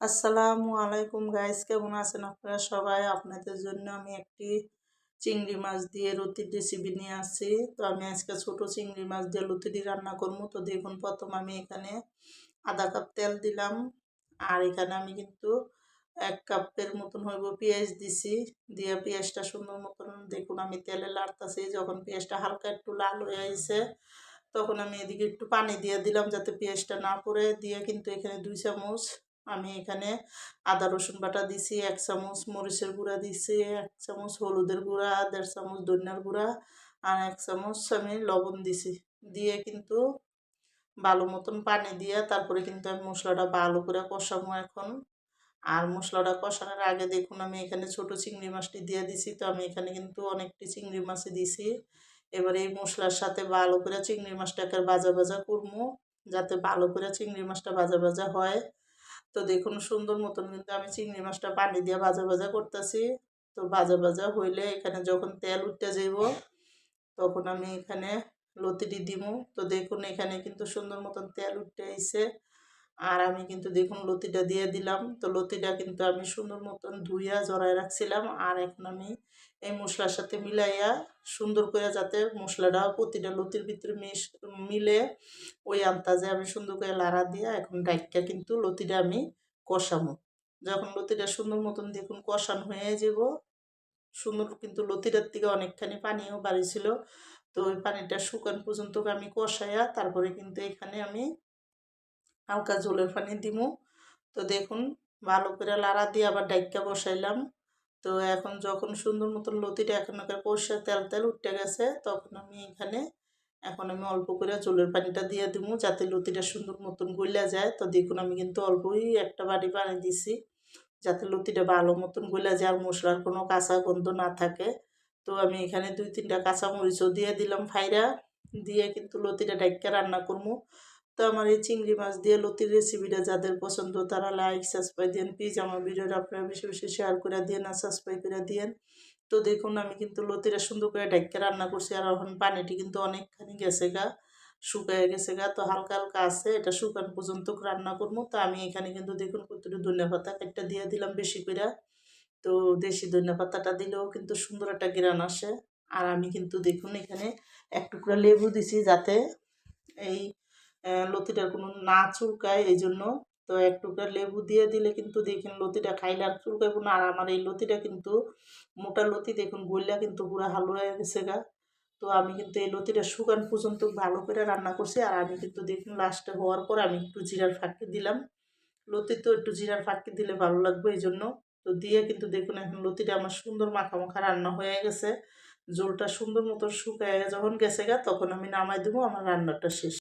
আসসালামু আলাইকুম গাইস কেমন আছেন আপনারা সবাই? আপনাদের জন্য আমি একটি চিংড়ি মাছ দিয়ে লতির রেসিপি নিয়ে আসছি। তো আমি আজকে ছোট চিংড়ি মাছ দিয়ে লতিটি রান্না করব। তো দেখুন, প্রথম আমি এখানে আধা কাপ তেল দিলাম। আর এখানে আমি কিন্তু এক কাপের মতন হইব পেঁয়াজ দিছি। দিয়ে পেঁয়াজটা সুন্দর মতন দেখুন, আমি তেলে লাড়তাছি। যখন পেঁয়াজটা হালকা একটু লাল হয়ে আসে তখন আমি এদিকে একটু পানি দিয়ে দিলাম যাতে পেঁয়াজটা না পড়ে। দিয়ে কিন্তু এখানে দুই চামচ আমি এখানে আদা, রসুন বাটা দিছি, এক চামচ মরিচের গুঁড়া দিছি, এক চামচ হলুদের গুঁড়া, দেড় চামচ ধনিয়ার গুঁড়া আর এক চামচ আমি লবণ দিছি। দিয়ে কিন্তু ভালো মতন পানি দিয়ে তারপরে কিন্তু আমি মশলাটা ভালো করে কষাবো এখন। আর মশলাটা কষানোর আগে দেখুন, আমি এখানে ছোট চিংড়ি মাছটি দিয়ে দিছি। তো আমি এখানে কিন্তু অনেকটি চিংড়ি মাছই দিছি। এবার এই মশলার সাথে ভালো করে চিংড়ি মাছটাকে ভাজা ভাজা করব, যাতে ভালো করে চিংড়ি মাছটা ভাজা ভাজা হয়। তো দেখুন সুন্দর মতন কিন্তু আমি চিংড়ি মাছটা পানি দিয়ে ভাজা ভাজা করতেছি। তো ভাজা ভাজা হইলে এখানে যখন তেল উঠতে যাইব, তখন আমি এখানে লতিটি দিব তো দেখুন এখানে কিন্তু সুন্দর মতন তেল উঠতে আইসে আর আমি কিন্তু দেখুন লতিটা দিয়ে দিলাম। তো লতিটা কিন্তু আমি সুন্দর মতন ধুইয়া জড়াই রাখছিলাম। আর এখন আমি এই মশলার সাথে মিলাইয়া সুন্দর করে যাতে মশলাটা প্রতিটা লতির ভিতরে মিশ, মিলে ওই আন্তাজে আমি সুন্দর করে লাড়া দিয়া এখন ডাইকটা কিন্তু লতিটা আমি কষামো। যখন লতিটা সুন্দর মতন দেখুন কষানো হয়ে যাব সুন্দর কিন্তু লতিটার থেকে অনেকখানি পানিও বাড়িছিল। তো ওই পানিটা শুকান পর্যন্ত আমি কষাইয়া তারপরে কিন্তু এখানে আমি হালকা জলের পানি দিমু। তো দেখুন, ভালো করে লাড়া দিয়ে আবার ডাইকা বসাইলাম। তো এখন যখন সুন্দর মতন লতিটা এখন কষে তেল তেল উঠতে গেছে, তখন আমি এখানে এখন আমি অল্প করে জলের পানিটা দিয়ে দিব যাতে লতিটা সুন্দর মতন গলিয়া যায়। তো দেখুন, আমি কিন্তু অল্পই একটা বাড়ি পানি দিছি যাতে লতিটা ভালো মতন গলিয়া যায় আর মশলার কোনো কাঁচা গন্ধ না থাকে। তো আমি এখানে দুই তিনটা কাঁচা মরিচও দিয়ে দিলাম ফাইরা। দিয়ে কিন্তু লতিটা ডাইকা রান্না করব তো আমার এই চিংড়ি মাছ দিয়ে লতির রেসিপিটা যাদের পছন্দ, তারা লাইক সাবস্ক্রাইব দিন। প্লিজ আমার ভিডিওটা আপনারা বেশি বেশি শেয়ার করে দিন আর সাবস্ক্রাইব করে দিন। তো দেখুন, আমি কিন্তু লতিটা সুন্দর করে ডাইকে রান্না করছি আর এখন পানিটি কিন্তু অনেকখানি গেছে গা, শুকায় গেছে গা। তো হালকা হালকা আছে, এটা শুকান পর্যন্ত রান্না করব। তো আমি এখানে কিন্তু দেখুন কতটুকু ধনিয়া পাতা একটা দিয়ে দিলাম বেশি করে। তো দেশি ধনিয়া পাতাটা দিলেও কিন্তু সুন্দর একটা গ্রান আসে। আর আমি কিন্তু দেখুন এখানে এক টুকরা লেবু দিছি যাতে এই লতিটার কোনো না চুলকায় এই জন্য তো এক টুকরা লেবু দিয়ে দিলে কিন্তু দেখুন লতিটা খাইলে আর চুলকাইব না। আর আমার এই লতিটা কিন্তু মোটা লতি, দেখুন গলিয়া কিন্তু পুরো হালু হয়ে গেছে গা। তো আমি কিন্তু এই লতিটা শুকান পর্যন্ত ভালো করে রান্না করছি। আর আমি কিন্তু দেখুন লাস্টে হওয়ার পর আমি একটু জিরার ফাঁকি দিলাম। লতি তো একটু জিরার ফাঁকি দিলে ভালো লাগবে এই জন্য তো দিয়ে কিন্তু দেখুন এখন লতিটা আমার সুন্দর মাখা মাখা রান্না হয়ে গেছে। জলটা সুন্দর মতো শুকায় যখন গেছে গা, তখন আমি নামাই দেবো, আমার রান্নাটা শেষ।